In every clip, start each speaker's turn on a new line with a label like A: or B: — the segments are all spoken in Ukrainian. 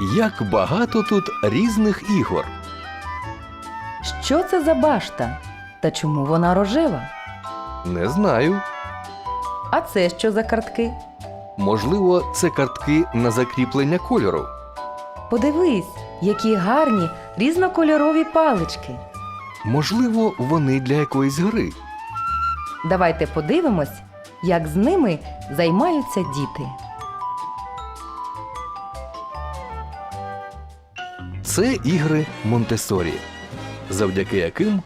A: Як багато тут різних ігор.
B: Що це за башта? Та чому вона рожева?
A: Не знаю.
B: А це що за картки?
A: Можливо, це картки на закріплення кольору.
B: Подивись, які гарні різнокольорові палички.
A: Можливо, вони для якоїсь гри.
B: Давайте подивимось, як з ними займаються діти.
A: Це ігри Монтесорі, завдяки яким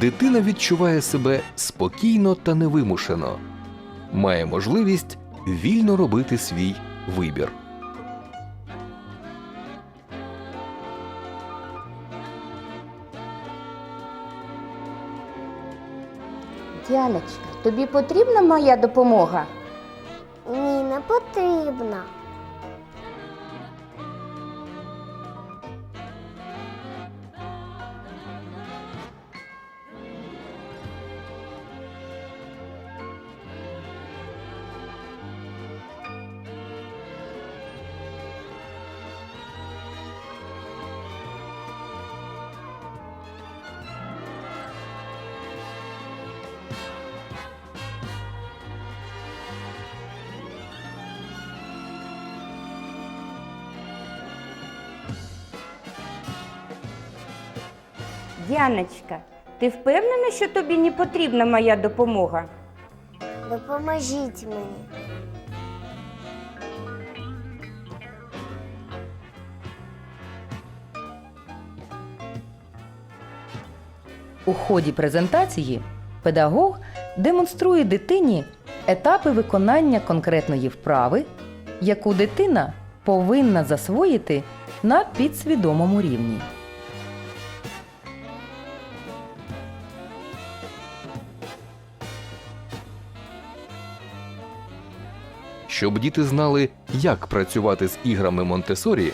A: дитина відчуває себе спокійно та невимушено, має можливість вільно робити свій вибір.
C: Діаночка, тобі потрібна моя допомога?
D: Ні, не потрібно.
C: Діаночка, ти впевнена, що тобі не потрібна моя допомога?
D: Допоможіть мені.
B: У ході презентації педагог демонструє дитині етапи виконання конкретної вправи, яку дитина повинна засвоїти на підсвідомому рівні.
A: Щоб діти знали, як працювати з іграми Монтесорі,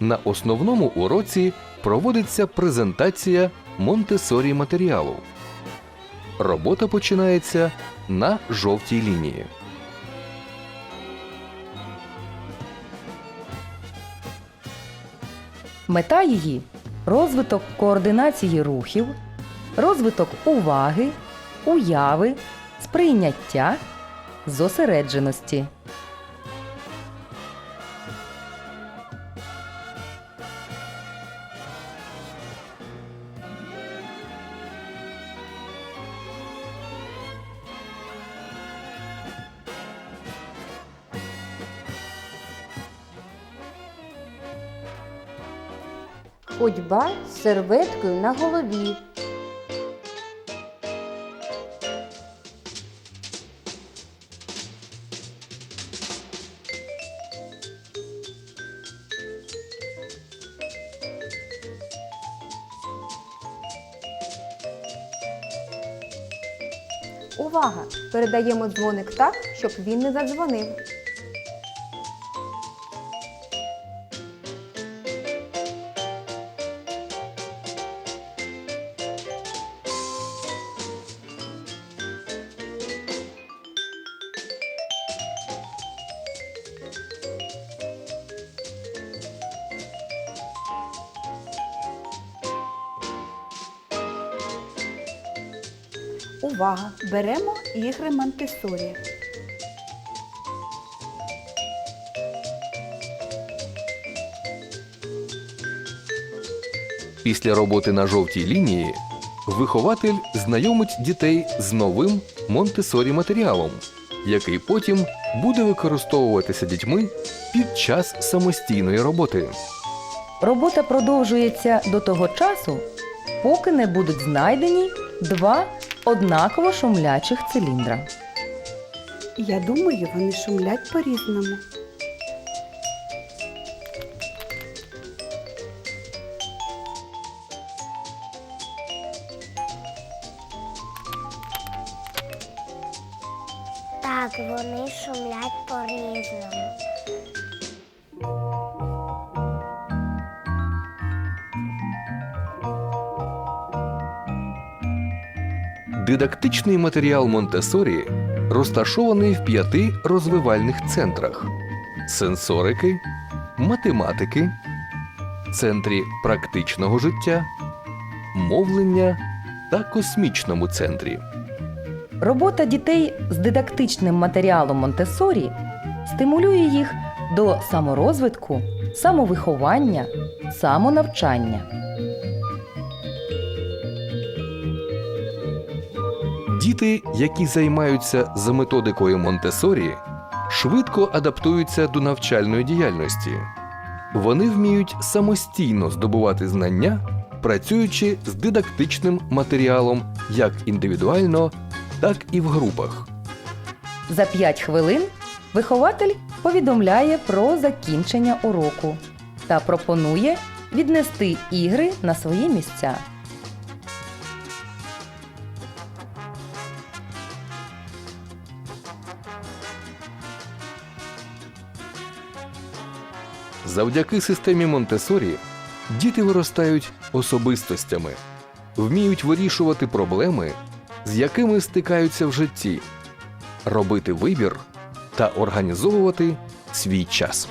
A: на основному уроці проводиться презентація Монтесорі матеріалу. Робота починається на жовтій лінії.
B: Мета її розвиток координації рухів, розвиток уваги, уяви, сприйняття, зосередженості.
C: Ходьба з серветкою на голові.
E: Увага! Передаємо дзвоник так, щоб він не задзвонив. Увага! Беремо ігри Монтесорі.
A: Після роботи на жовтій лінії вихователь знайомить дітей з новим Монтесорі матеріалом, який потім буде використовуватися дітьми під час самостійної роботи.
B: Робота продовжується до того часу, поки не будуть знайдені два однаково шумлячих циліндра.
E: Я думаю, вони шумлять по-різному.
D: Так, вони шумлять по-різному.
A: Дидактичний матеріал Монтесорі розташований в п'яти розвивальних центрах: сенсорики, математики, центрі практичного життя, мовлення та космічному центрі.
B: Робота дітей з дидактичним матеріалом Монтесорі стимулює їх до саморозвитку, самовиховання, самонавчання.
A: Діти, які займаються за методикою Монтесорі, швидко адаптуються до навчальної діяльності. Вони вміють самостійно здобувати знання, працюючи з дидактичним матеріалом як індивідуально, так і в групах.
B: За 5 хвилин вихователь повідомляє про закінчення уроку та пропонує віднести ігри на свої місця.
A: Завдяки системі Монтесорі діти виростають особистостями, вміють вирішувати проблеми, з якими стикаються в житті, робити вибір та організовувати свій час.